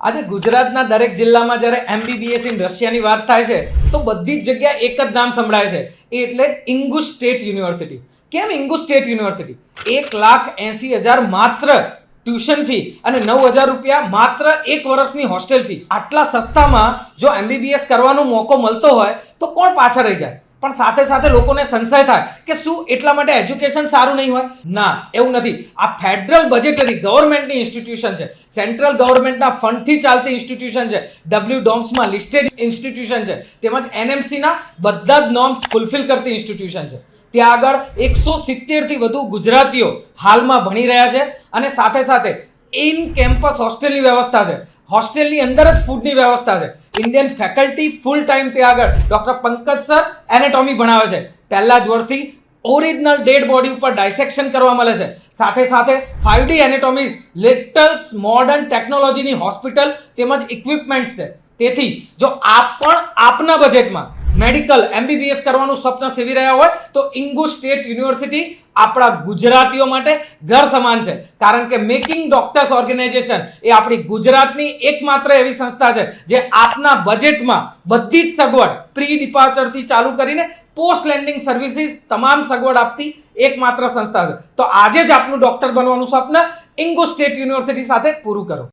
આજે ગુજરાતના દરેક જિલ્લામાં જ્યારે એમબીબીએસ ઇન રશિયાની વાત થાય છે, તો બધી જ જગ્યાએ એક જ નામ સંભળાય છે. એટલે ઇંગુ સ્ટેટ યુનિવર્સિટી. કેમ ઇંગુ સ્ટેટ યુનિવર્સિટી? એક લાખ એસી હજાર માત્ર ટ્યુશન ફી અને નવ હજાર રૂપિયા માત્ર એક વર્ષની હોસ્ટેલ ફી. આટલા સસ્તામાં જો એમબીબીએસ કરવાનો મોકો મળતો હોય, તો કોણ પાછળ રહી જાય? પણ સાથે સાથે લોકોને સંશય થાય કે શું એટલા માટે એજ્યુકેશન સારું નહીં હોય? ના, એવું નથી. આ ફેડરલ બજેટરી ગવર્મેન્ટની ઇન્સ્ટિટ્યુશન છે. સેન્ટ્રલ ગવર્મેન્ટના ફંડથી ચાલતી ઇન્સ્ટિટ્યુશન છે. ડબલ્યુ ડોમ્સમાં લિસ્ટેડ ઇન્સ્ટિટ્યુશન છે. તેમજ એનએમસીના બધા જ નોર્મ્સ ફૂલફિલ કરતી ઇન્સ્ટિટ્યુશન છે. ત્યાં આગળ એકસો સિત્તેરથી વધુ ગુજરાતીઓ હાલમાં ભણી રહ્યા છે અને સાથે સાથે ઇન કેમ્પસ હોસ્ટેલની વ્યવસ્થા છે. હોસ્ટેલની અંદર જ ફૂડની વ્યવસ્થા છે. ઇન્ડિયન ફેકલ્ટી ફૂલ ટાઈમ ત્યાં આગળ. ડોક્ટર પંકજ સર એનેટોમી ભણાવે છે. પહેલા જ વર્ષથી ઓરિજિનલ ડેડ બોડી ઉપર ડાયસેક્શન કરવા મળે છે. સાથે સાથે five D anatomy latest modern ટેકનોલોજીની હોસ્પિટલ તેમજ ઇક્વિપમેન્ટ્સ છે. તેથી જો આપ પણ આપના બજેટમાં મેડિકલ એમબીબીએસ કરવાનું સ્વપ્ન સેવી રહ્યા હોય તો ઇંગુ સ્ટેટ યુનિવર્સિટી આપણા ગુજરાતીઓ માટે ઘર સમાન છે. કારણ કે મેકિંગ ડોક્ટર્સ ઓર્ગેનાઇઝેશન એ આપણી ગુજરાતની એકમાત્ર એવી સંસ્થા છે જે આપના બજેટમાં બધી જ સગવડ પ્રી ડિપાર્ચરથી ચાલુ કરીને પોસ્ટ લેન્ડિંગ સર્વિસીસ તમામ સગવડ આપતી એકમાત્ર સંસ્થા છે. તો આજે જ આપનું ડોક્ટર બનવાનું સ્વપ્ન ઇંગુ સ્ટેટ યુનિવર્સિટી સાથે પૂરું કરો.